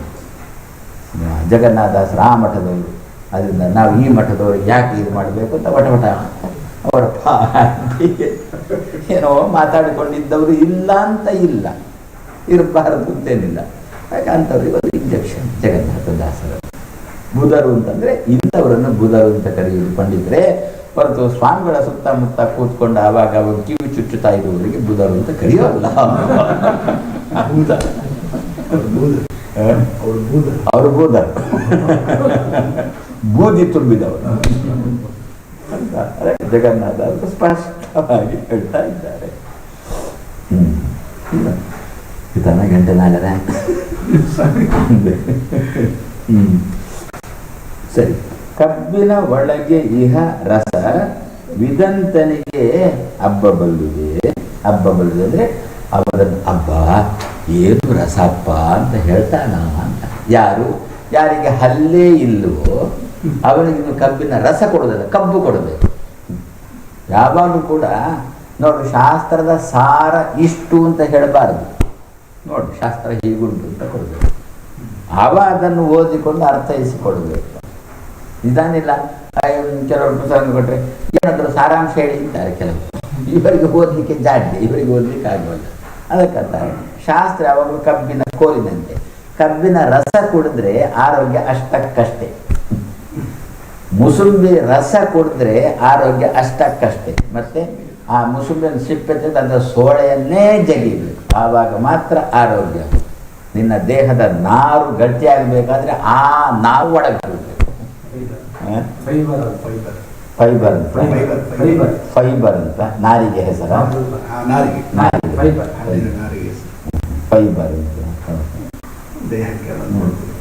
ಜಗನ್ನಾಥ ದಾಸರು ಆ ಮಠದವರು ಅದರಿಂದ ನಾವು ಈ ಮಠದವ್ರಿಗೆ ಯಾಕೆ ಇದು ಮಾಡಬೇಕು ಅಂತ ವಟ ವಟ ಅವರ ಏನೋ ಮಾತಾಡಿಕೊಂಡಿದ್ದವರು ಇಲ್ಲ ಅಂತ ಇಲ್ಲ. ಇರಬಾರದು ಅಂತೇನಿಲ್ಲ. ಯಾಕೆ ಅಂಥವ್ರಿಗೆ ಒಂದು ಇಂಜೆಕ್ಷನ್ ಜಗನ್ನಾಥ ದಾಸರ. ಬುಧರು ಅಂತಂದ್ರೆ ಇಂಥವರನ್ನು ಬುಧರು ಅಂತ ಕರೆಯುವುದು. ಪಂಡಿತರೆ ಹೊರತು ಸ್ವಾಮಿಗಳ ಸುತ್ತಮುತ್ತ ಕೂತ್ಕೊಂಡು ಆವಾಗ ಅವರು ಕಿವಿ ಚುಚ್ಚುತ್ತಾ ಇರುವವರಿಗೆ ಬುಧರು ಅಂತ ಕರೆಯೋಲ್ಲ. ಅವರು ಬೂದರು ಬೂದಿ ತುಂಬಿದವರು. ಅಂತ ಜಗನ್ನಾಥ ಅಂತ ಸ್ಪಷ್ಟವಾಗಿ ಹೇಳ್ತಾ ಇದ್ದಾರೆ. ಹ್ಮ್. ಇದನ್ನ ಗಂಟೆ ನಾಗರ ಹ್ಮ್. ಸರಿ. ಕಬ್ಬಿನ ಒಳಗೆ ಇಹ ರಸ ವಿದಂತನಿಗೆ ಹಬ್ಬ ಬಲ್ಲುದೆ. ಹಬ್ಬ ಬಲ್ಲುದೆ ಅಂದ್ರೆ ಅವರನ್ನು ಹಬ್ಬ. ಏನು ರಸಪ್ಪ ಅಂತ ಹೇಳ್ತಾನ ಅಂತ. ಯಾರು? ಯಾರಿಗೆ ಹಲ್ಲೇ ಇಲ್ಲವೋ ಅವನಿಗೆ ನೀವು ಕಬ್ಬಿನ ರಸ ಕೊಡೋದಲ್ಲ, ಕಬ್ಬು ಕೊಡಬೇಕು. ಯಾವಾಗಲೂ ಕೂಡ ನೋಡಿ, ಶಾಸ್ತ್ರದ ಸಾರ ಇಷ್ಟು ಅಂತ ಹೇಳಬಾರ್ದು. ನೋಡಿ, ಶಾಸ್ತ್ರ ಹೀಗುಂಟು ಅಂತ ಕೊಡಬೇಕು. ಅವ ಅದನ್ನು ಓದಿಕೊಂಡು ಅರ್ಥೈಸಿಕೊಡಬೇಕು ಇದಾನಿಲ್ಲ? ಕೆಲವರು ಪುಸ್ತಕ ಕೊಟ್ಟರೆ ಏನಾದರೂ ಸಾರಾಂಶ ಹೇಳಿ ಕೆಲವರು. ಇವರಿಗೆ ಓದಲಿಕ್ಕೆ ಜಾಡ್ಯ, ಇವರಿಗೆ ಓದಲಿಕ್ಕೆ ಆಗೋಲ್ಲ. ಅದಕ್ಕಂತ ಶಾಸ್ತ್ರ ಯಾವಾಗಲೂ ಕಬ್ಬಿನ ಕೋಲಿನಂತೆ ಕಬ್ಬಿನ ರಸ ಕುಡಿದ್ರೆ ಆರೋಗ್ಯ ಅಷ್ಟಕ್ಕಷ್ಟೇ. ಮುಸುಂಬಿ ರಸ ಕುಡಿದ್ರೆ ಆರೋಗ್ಯ ಅಷ್ಟಕ್ಕಷ್ಟೇ. ಮತ್ತೆ ಆ ಮುಸುಂಬಿನ ಸಿಪ್ಪೆ ತೆಗೆದು ಅದರ ಸೋಳೆಯನ್ನೇ ಜಗಿಬೇಕು. ಆವಾಗ ಮಾತ್ರ ಆರೋಗ್ಯ. ನಿನ್ನ ದೇಹದ ನಾರು ಗಟ್ಟಿಯಾಗಬೇಕಾದ್ರೆ ಆ ನಾರು ಒಳಗೆ ಬರಬೇಕು ಫೈಬರ್ ಅಂತ ಫೈಬರ್ ಅಂತ. ನಾರಿಗೆ ಹೆಸರ? ಫೈಬರ್ ಅಂತ.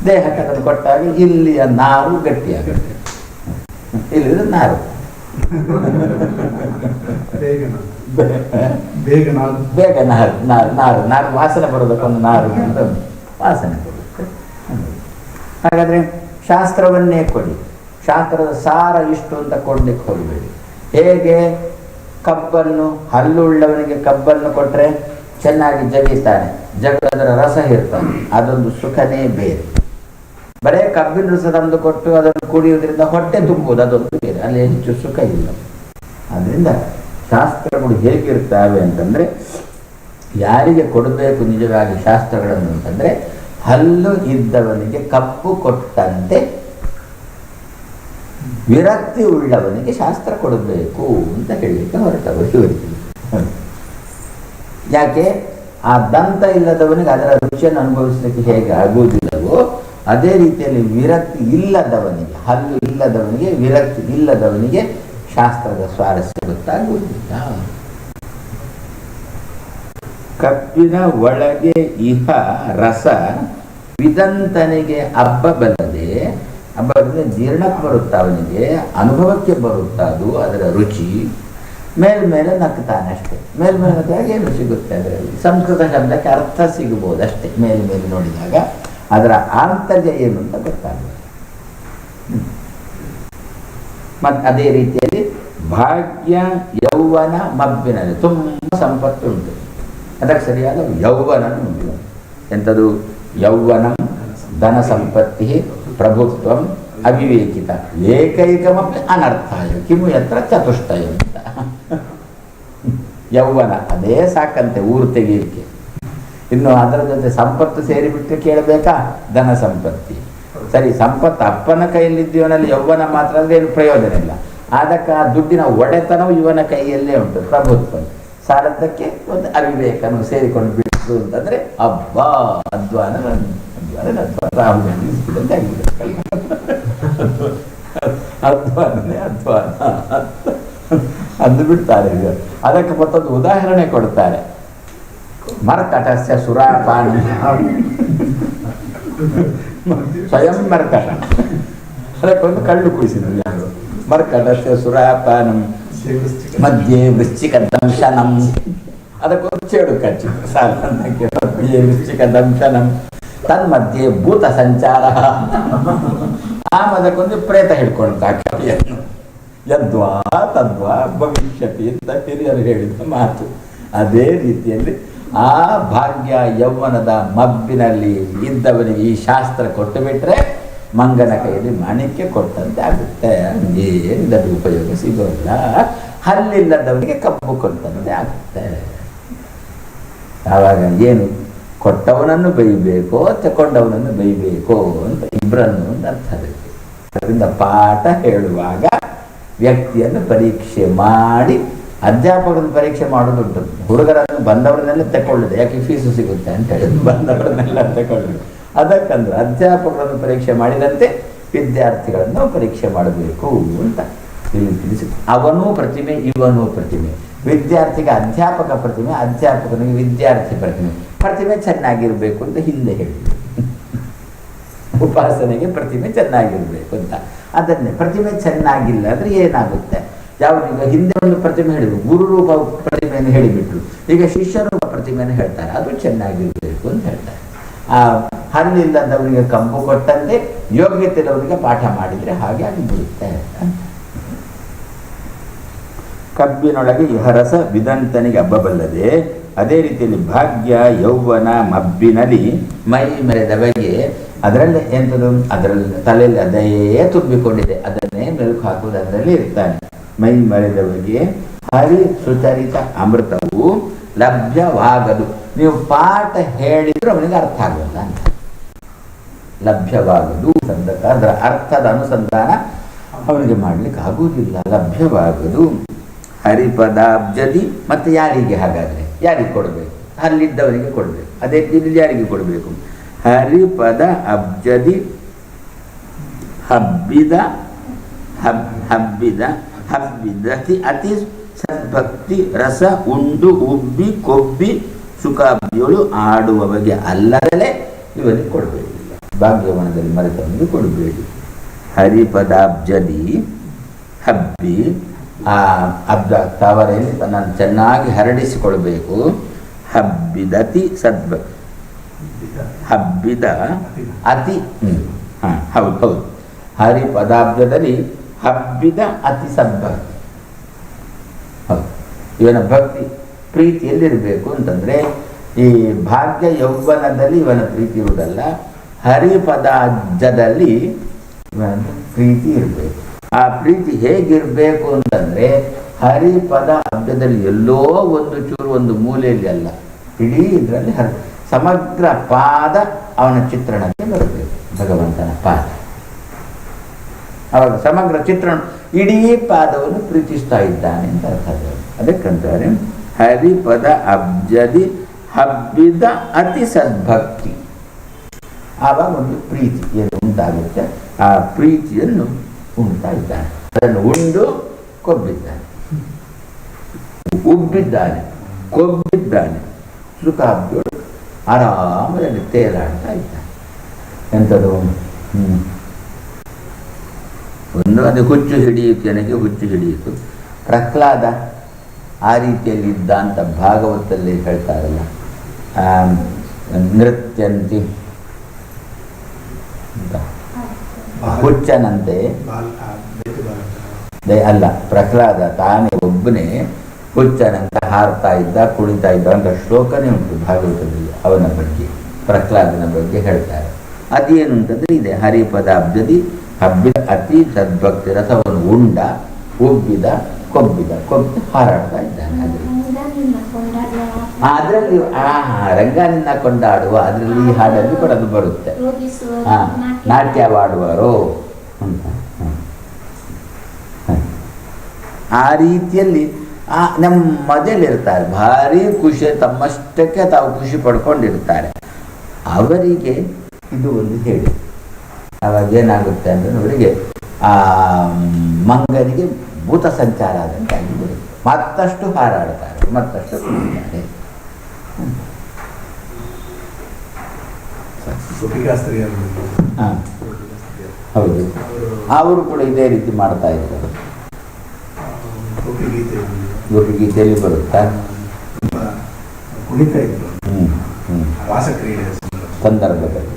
ದೇಹಕ್ಕೆ ಅದನ್ನು ಕೊಟ್ಟಾಗ ಇಲ್ಲಿಯ ನಾರು ಗಟ್ಟಿಯಾಗುತ್ತೆ. ಇಲ್ಲಿದ ನಾರು. ಬೇಗ ನಾರು. ಬೇಗ ನಾರು ನಾರು ನಾರು ನಾರು ವಾಸನೆ ಬರೋದಕ್ಕೊಂದು ನಾರು ಅಂತ ವಾಸನೆ ಬರುತ್ತೆ ಹಾಗಾದರೆ ಶಾಸ್ತ್ರವನ್ನೇ ಕೊಡಿ. ಶಾಸ್ತ್ರದ ಸಾರ ಇಷ್ಟು ಅಂತ ಕೊಡ್ಲಿಕ್ಕೆ ಹೋಗಬೇಡಿ. ಹೇಗೆ ಕಬ್ಬನ್ನು ಹಲ್ಲುಳ್ಳವನಿಗೆ ಕಬ್ಬನ್ನು ಕೊಟ್ಟರೆ ಚೆನ್ನಾಗಿ ಜಗಿತಾನೆ. ಜಗದರ ರಸ ಇರ್ತಾನೆ ಅದೊಂದು ಸುಖನೇ ಬೇರೆ. ಬರೇ ಕಬ್ಬಿನ ರಸ ತಂದು ಕೊಟ್ಟು ಅದನ್ನು ಕುಡಿಯುವುದರಿಂದ ಹೊಟ್ಟೆ ತುಂಬುವುದು, ಅದೊಂದು ಬೇರೆ. ಅಲ್ಲಿ ಹೆಚ್ಚು ಸುಖ ಇಲ್ಲ. ಆದ್ದರಿಂದ ಶಾಸ್ತ್ರಗಳು ಹೇಗಿರ್ತವೆ ಅಂತಂದರೆ, ಯಾರಿಗೆ ಕೊಡಬೇಕು ನಿಜವಾಗಿ ಶಾಸ್ತ್ರಗಳನ್ನು ಅಂತಂದರೆ, ಹಲ್ಲು ಇದ್ದವನಿಗೆ ಕಪ್ಪು ಕೊಟ್ಟಂತೆ ವಿರಕ್ತಿ ಉಳ್ಳವನಿಗೆ ಶಾಸ್ತ್ರ ಕೊಡಬೇಕು ಅಂತ ಹೇಳಲಿಕ್ಕೆ ಹೊರಟವರು ಇವರಿಗೆ. ಯಾಕೆ? ಆ ದಂತ ಇಲ್ಲದವನಿಗೆ ಅದರ ರುಚಿಯನ್ನು ಅನುಭವಿಸಲಿಕ್ಕೆ ಹೇಗೆ ಆಗುವುದಿಲ್ಲವೋ ಅದೇ ರೀತಿಯಲ್ಲಿ ವಿರಕ್ತಿ ಇಲ್ಲದವನಿಗೆ, ಹಲ್ಲು ಇಲ್ಲದವನಿಗೆ, ವಿರಕ್ತಿ ಇಲ್ಲದವನಿಗೆ ಶಾಸ್ತ್ರದ ಸ್ವಾರಸ್ಯ ಗೊತ್ತಾಗುವುದಿಲ್ಲ ಕಪ್ಪಿನ ಒಳಗೆ ಇಹ ರಸ ವಿದಂತನಿಗೆ ಹಬ್ಬ ಬಲ್ಲದೆ ಹಬ್ಬ ಜೀರ್ಣಕ್ಕೆ ಬರುತ್ತಾ ಅವನಿಗೆ, ಅನುಭವಕ್ಕೆ ಬರುತ್ತಾ ಅದು, ಅದರ ರುಚಿ. ಮೇಲ್ಮೇಲೆ ನಗ್ತಾನೆ ಅಷ್ಟೇ ಮೇಲ್ಮೇಲೆ ನಗ್ದಾಗ ಏನು ಸಿಗುತ್ತೆ ಅದರಲ್ಲಿ? ಸಂಸ್ಕೃತ ಶಬ್ದಕ್ಕೆ ಅರ್ಥ ಸಿಗಬಹುದು ಅಷ್ಟೇ ಮೇಲ್ಮೇಲೆ ನೋಡಿದಾಗ ಅದರ ಆಂತರ್ಯ ಏನು ಅಂತ ಗೊತ್ತಾಗುತ್ತೆ ಮತ್ತು ಅದೇ ರೀತಿಯಲ್ಲಿ ಭಾಗ್ಯ ಯೌವನ ಮಬ್ಬಿನಲ್ಲಿ ತುಂಬ ಸಂಪತ್ತು ಉಂಟು. ಅದಕ್ಕೆ ಸರಿಯಾದ ಯೌವನ ಉಂಟು. ಎಂಥದ್ದು ಯೌವನ ಧನ ಸಂಪತ್ತಿ ಪ್ರಭುತ್ವ ಅವಿವೇಕಿತ. ಏಕೈಕಮಿ ಅನರ್ಥಾಯ. ಕಿಮು ಯತ್ರ ಚತುಷ್ಟಯ ಯೌವನ ಅದೇ ಸಾಕಂತೆ ಊರು ತೆಗೆಯಲಿಕ್ಕೆ ಇನ್ನು ಅದರ ಜೊತೆ ಸಂಪತ್ತು ಸೇರಿಬಿಟ್ಟು ಕೇಳಬೇಕಾ? ಧನ ಸಂಪತ್ತಿ. ಸರಿ, ಸಂಪತ್ತು ಅಪ್ಪನ ಕೈಯಲ್ಲಿದ್ದೀವನಲ್ಲಿ ಯೌವನ ಮಾತ್ರ ಅಂದ್ರೆ ಏನು ಪ್ರಯೋಜನ ಇಲ್ಲ. ಅದಕ್ಕೆ ಆ ದುಡ್ಡಿನ ಒಡೆತನವು ಇವನ ಕೈಯಲ್ಲೇ ಉಂಟು ಪ್ರಭುತ್ವ ಸಾಲದ್ದಕ್ಕೆ ಒಂದು ಅವಿವೇಕನು ಸೇರಿಕೊಂಡು ಬಿಟ್ಟು ಅಂತಂದ್ರೆ ಹಬ್ಬ ಅಧ್ವಾನ ಅಧ್ವಾನ ರಾಹುಲ್ ಅಧ್ವಾನ ಅಂದು ಬಿಡ್ತಾರೆ ಅದಕ್ಕೆ ಮತ್ತೊಂದು ಉದಾಹರಣೆ ಕೊಡ್ತಾರೆ. ಮರ್ಕಟಸ್ಯ ಸುರಾಪಾನ. ಸ್ವಯಂ ಮರ್ಕಟ. ಅದಕ್ಕೊಂದು ಕಳ್ಳು ಕುಡಿಸಿದ್ರು ಯಾರು? ಮರ್ಕಟಸ್ಯ ಸುರಾಪಾನಂ. ಮಧ್ಯೆ ವೃಶ್ಚಿಕ ದಂಶನಂ ಅದಕ್ಕೊಂದು ಚೇಡು ಕಚ್ಚಿದ್ರು ಸಾಧಾರಣಕ್ಕೆ ಮಧ್ಯೆ ವೃಶ್ಚಿಕ ದಂಶನಂ ತನ್ಮಧ್ಯೆ ಭೂತ ಸಂಚಾರ. ಆಮದಕ್ಕೊಂದು ಪ್ರೇತ ಹಿಡ್ಕೊಂಡ ಕವಿಯನ್ನು ಯದ್ವಾ ತದ್ವಾ ಭವಿಷ್ಯತಿ ಅಂತ ಹಿರಿಯರು ಹೇಳಿದ ಮಾತು. ಅದೇ ರೀತಿಯಲ್ಲಿ ಆ ಭಾಗ್ಯ ಯೌವನದ ಮಬ್ಬಿನಲ್ಲಿ ಇದ್ದವನಿಗೆ ಈ ಶಾಸ್ತ್ರ ಕೊಟ್ಟು ಬಿಟ್ರೆ ಮಂಗನ ಕೈಯಲ್ಲಿ ಮಾಣಿಕ್ಯ ಕೊಟ್ಟಂತೆ ಆಗುತ್ತೆ. ಅದು ಉಪಯೋಗ ಸಿಗೋಲ್ಲ. ಹಲ್ಲಿಲ್ಲದವನಿಗೆ ಕಬ್ಬು ಕೊಟ್ಟಂತೆ ಆಗುತ್ತೆ. ಆವಾಗ ಏನು? ಕೊಟ್ಟವನನ್ನು ಬೈಬೇಕೋ ತಕೊಂಡವನನ್ನು ಬೈಬೇಕೋ ಅಂತ ಇಬ್ಬರನ್ನು ಒಂದು ಅರ್ಥ ಅದಕ್ಕೆ ಅದರಿಂದ ಪಾಠ ಹೇಳುವಾಗ ವ್ಯಕ್ತಿಯನ್ನು ಪರೀಕ್ಷೆ ಮಾಡಿ ಅಧ್ಯಾಪಕರನ್ನು ಪರೀಕ್ಷೆ ಮಾಡೋದುಂಟು. ಹುಡುಗರನ್ನು ಬಂದವರನ್ನೆಲ್ಲ ತಗೊಳ್ಳಿದೆ ಯಾಕೆ ಫೀಸು ಸಿಗುತ್ತೆ ಅಂತ ಹೇಳಿದ್ರು ಬಂದವರನ್ನೆಲ್ಲ ತಗೊಳ್ಳಿದೆ ಅದಕ್ಕಂದ್ರೆ ಅಧ್ಯಾಪಕರನ್ನು ಪರೀಕ್ಷೆ ಮಾಡಿದಂತೆ ವಿದ್ಯಾರ್ಥಿಗಳನ್ನು ಪರೀಕ್ಷೆ ಮಾಡಬೇಕು ಅಂತ ಇಲ್ಲಿ ತಿಳಿಸಿ ಅವನೂ ಪ್ರತಿಮೆ ಇವನೂ ಪ್ರತಿಮೆ. ವಿದ್ಯಾರ್ಥಿಗೆ ಅಧ್ಯಾಪಕ ಪ್ರತಿಮೆ ಅಧ್ಯಾಪಕನಿಗೆ ವಿದ್ಯಾರ್ಥಿ ಪ್ರತಿಮೆ. ಪ್ರತಿಮೆ ಚೆನ್ನಾಗಿರಬೇಕು ಅಂತ ಹಿಂದೆ ಹೇಳಿದ್ರು. ಉಪಾಸನೆಗೆ ಪ್ರತಿಮೆ ಚೆನ್ನಾಗಿರಬೇಕು ಅಂತ. ಅದನ್ನೇ ಪ್ರತಿಮೆ ಚೆನ್ನಾಗಿಲ್ಲ ಅಂದ್ರೆ ಏನಾಗುತ್ತೆ? ಯಾವ್ದೀಗ ಹಿಂದೆ ಒಂದು ಪ್ರತಿಮೆ ಹೇಳಿದ್ರು ಗುರು ರೂಪ ಪ್ರತಿಮೆಯನ್ನು ಹೇಳಿಬಿಟ್ರು. ಈಗ ಶಿಷ್ಯರೂಪ ಪ್ರತಿಮೆಯನ್ನು ಹೇಳ್ತಾರೆ, ಅದು ಚೆನ್ನಾಗಿರಬೇಕು ಅಂತ ಹೇಳ್ತಾರೆ. ಆ ಹಲ್ಲಿಲ್ಲದವರಿಗೆ ಕಂಬು ಕೊಟ್ಟಂತೆ ಯೋಗ್ಯತೆ ಇರೋರಿಗೆ ಪಾಠ ಮಾಡಿದ್ರೆ ಹಾಗೆ ಆಗಿಬಿಡುತ್ತೆ ಅಂತ. ಕಬ್ಬಿನೊಳಗೆ ಇಹರಸ ವಿದಂತನಿಗೆ ಹಬ್ಬಬಲ್ಲದೆ ಅದೇ ರೀತಿಯಲ್ಲಿ ಭಾಗ್ಯ ಯೌವನ ಮಬ್ಬಿನಲ್ಲಿ ಮೈ ಮೆರೆದವಗೆ ಅದರಲ್ಲಿ ಎಂಥದ್ದು ಅದರಲ್ಲಿ ತಲೆಯಲ್ಲಿ ಅದೇ ತುಂಬಿಕೊಂಡಿದೆ, ಅದನ್ನೇ ಮೆಲುಕು ಹಾಕುವುದು ಅದರಲ್ಲಿ ಇರ್ತಾನೆ. ಮೈ ಮರೆದವರಿಗೆ ಹರಿ ಸುಚರಿತ ಅಮೃತವು ಲಭ್ಯವಾಗದು. ನೀವು ಪಾಠ ಹೇಳಿದ್ರು ಅವನಿಗೆ ಅರ್ಥ ಆಗೋಲ್ಲ ಲಭ್ಯವಾಗದು ಸಂದಕ, ಅದರ ಅರ್ಥದ ಅನುಸಂಧಾನ ಅವನಿಗೆ ಮಾಡ್ಲಿಕ್ಕೆ ಆಗುವುದಿಲ್ಲ, ಲಭ್ಯವಾಗದು. ಹರಿಪದಾಬ್ಜದಿ ಮತ್ತೆ ಯಾರಿಗೆ ಹಾಗಾದ್ರೆ? ಯಾರಿಗೆ ಕೊಡಬೇಕು? ಅಲ್ಲಿದ್ದವರಿಗೆ ಕೊಡಬೇಕು. ಅದೇ ಇಲ್ಲಿ ಯಾರಿಗೆ ಕೊಡಬೇಕು? ಹರಿಪದ ಅಬ್ಜದಿ ಹಬ್ಬಿದ ಹಬ್ ಹಬ್ಬಿದ ಹಬ್ಬಿದತಿ ಅತಿ ಸದ್ಭಕ್ತಿ, ರಸ, ಉಂಡು, ಉಬ್ಬಿ, ಕೊಬ್ಬಿ ಸುಖಾಬ್ಜಿಗಳು ಆಡುವ ಬಗೆ ಅಲ್ಲದಲೇ ಇವರಿಗೆ ಕೊಡಬೇಡಿ ಭಾಗ್ಯವನದಲ್ಲಿ ಮರೆತವನಿಗೆ ಕೊಡಬೇಡಿ. ಹರಿಪದಾಬ್ಜದಿ ಹಬ್ಬಿ, ಆ ಅಬ್ದ ತವರೆಯಲ್ಲಿ ನಾನು ಚೆನ್ನಾಗಿ ಹರಡಿಸಿಕೊಳ್ಬೇಕು. ಹಬ್ಬಿದತಿ ಸದ್ಭ ಹಬ್ಬಿದ ಅತಿ ಹಾ, ಹೌದು ಹೌದು. ಹರಿ ಪದಾಬ್ಜದಲ್ಲಿ ಹಬ್ಬಿದ ಅತಿ ಸದ್ಭಕ್ತಿ. ಇವನ ಭಕ್ತಿ ಪ್ರೀತಿ ಎಲ್ಲಿರಬೇಕು ಅಂತಂದ್ರೆ ಈ ಭಾಗ್ಯ ಯೌವನದಲ್ಲಿ ಇವನ ಪ್ರೀತಿ ಇರುವುದಲ್ಲ ಹರಿಪದಾಜ್ಯದಲ್ಲಿ ಇವನ ಪ್ರೀತಿ ಇರಬೇಕು. ಆ ಪ್ರೀತಿ ಹೇಗಿರಬೇಕು ಅಂತಂದರೆ ಹರಿಪದ ಹಬ್ಬದಲ್ಲಿ ಎಲ್ಲೋ ಒಂದು ಚೂರು ಒಂದು ಮೂಲೆಯಲ್ಲಿ ಅಲ್ಲ, ಇಡೀ ಇದರಲ್ಲಿ ಹರಿ, ಸಮಗ್ರ ಪಾದ ಅವನ ಚಿತ್ರಣಕ್ಕೆ ಬರಬೇಕು ಭಗವಂತನ ಪಾದ. ಅವಾಗ ಸಮಗ್ರ ಚಿತ್ರಣ ಇಡೀ ಪಾದವನ್ನು ಪ್ರೀತಿಸ್ತಾ ಇದ್ದಾನೆ ಅಂತ ಅರ್ಥ ಅದು. ಅದಕ್ಕಂತಾರೆ ಹರಿಪದ ಅಬ್ಜದಿ ಹಬ್ಬಿದ ಅತಿ ಸದ್ಭಕ್ತಿ ಆವಾಗ ಒಂದು ಪ್ರೀತಿ ಏನು ಉಂಟಾಗುತ್ತೆ ಆ ಪ್ರೀತಿಯನ್ನು ಉಣ್ತಾ ಇದ್ದಾನೆ ಅದನ್ನು ಉಂಡು ಕೊಬ್ಬಿದ್ದಾನೆ ಉಬ್ಬಿದ್ದಾನೆ ಕೊಬ್ಬಿದ್ದಾನೆ ಸುಖ ಹಬ್ಬಿಗಳು ಆರಾಮದಲ್ಲಿ ತೇಲಾಡ್ತಾ ಇದ್ದಾನೆ ಎಂಥದ್ದು ಒಂದು ಅದು ಹುಚ್ಚು ಹಿಡಿಯಿತು ನನಗೆ ಹುಚ್ಚು ಹಿಡಿಯಿತು ಪ್ರಹ್ಲಾದ ಆ ರೀತಿಯಲ್ಲಿ ಇದ್ದ ಅಂತ ಭಾಗವತಲ್ಲಿ ಹೇಳ್ತಾರಲ್ಲ. ನೃತ್ಯಂತಿ. ಹುಚ್ಚನಂತೆ. ಅಲ್ಲ, ಪ್ರಹ್ಲಾದ ತಾನೇ ಒಬ್ಬನೇ ಹುಚ್ಚನಂತ ಹಾರ್ತಾ ಇದ್ದ ಕುಳಿತಾ ಇದ್ದ ಅಂತ ಶ್ಲೋಕನೇ ಉಂಟು ಭಾಗವತದಲ್ಲಿ ಅವನ ಬಗ್ಗೆ, ಪ್ರಹ್ಲಾದನ ಬಗ್ಗೆ ಹೇಳ್ತಾರೆ. ಅದೇನು ಅಂತಂದ್ರೆ ಇದೆ ಹರಿಪದಾಬ್ಜದಿ ಹಬ್ಬಿದ ಅತಿ ಸದ್ಭಕ್ತಿ ರಸವನ್ನು ಉಂಡ ಉಬ್ಬಿದ ಕೊಬ್ಬಿದ ಕೊಬ್ಬಿ ಹಾರಾಡ್ತಾ ಇದ್ದಾನೆ ಅದರಲ್ಲಿ. ಆ ರಂಗನಿಂದ ಕೊಂಡಾಡುವ ಅದರಲ್ಲಿ ಈ ಹಾಡಲ್ಲಿ ಕೂಡ ಅದು ಬರುತ್ತೆ ಹಾ ನಾಟ್ಯವಾಡುವರು. ಆ ರೀತಿಯಲ್ಲಿ ಆ ನಮ್ಮ ಇರ್ತಾರೆ ಭಾರಿ ಖುಷಿ ತಮ್ಮಷ್ಟಕ್ಕೆ ತಾವು ಖುಷಿ ಪಡ್ಕೊಂಡಿರ್ತಾರೆ. ಅವರಿಗೆ ಇದು ಒಂದು ಹೇಳಿ ಅವಾಗ ಏನಾಗುತ್ತೆ ಅಂದರೆ ಅವರಿಗೆ ಆ ಮಂಗನಿಗೆ ಭೂತ ಸಂಚಾರ ಆದಂತಾಗಿ ಬಿಡುತ್ತೆ ಮತ್ತಷ್ಟು ಹಾರಾಡ್ತಾರೆ ಮತ್ತಷ್ಟು ಕುಳಿತಾರೆ ಹೌದು. ಅವರು ಕೂಡ ಇದೇ ರೀತಿ ಮಾಡ್ತಾ ಇದ್ದಾರೆ. ಗೋಪಿ ಗೀತೆ ಗೋಪಿಗೀತೆಯಲ್ಲಿ ಬರುತ್ತಾ. ಸಂದರ್ಭದಲ್ಲಿ.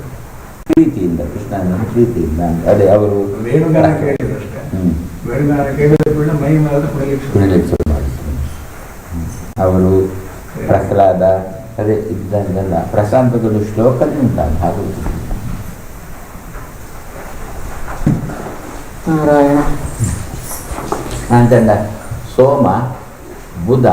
ಪ್ರೀತಿಯಿಂದ ಕೃಷ್ಣ ಪ್ರೀತಿಯಿಂದ ಅದೇ ಅವರು ವೇಣುಗಾನ ಕೇಳಿದ ಮೈ ಮೇಲೆ ಕುಣಿಲಿಕ್ಕೆ ಶುರು ಮಾಡಿದ್ರು. ಅವರು ಪ್ರಹ್ಲಾದ ಅದೇ ಇದ್ದಂಗೆಲ್ಲ ಪ್ರಶಾಂತಗೊಂದು ಶ್ಲೋಕದಿಂದ ಭಾಗವತ ನಾರಾಯಣ. ಅಂತಂದ ಸೋಮ ಬುಧ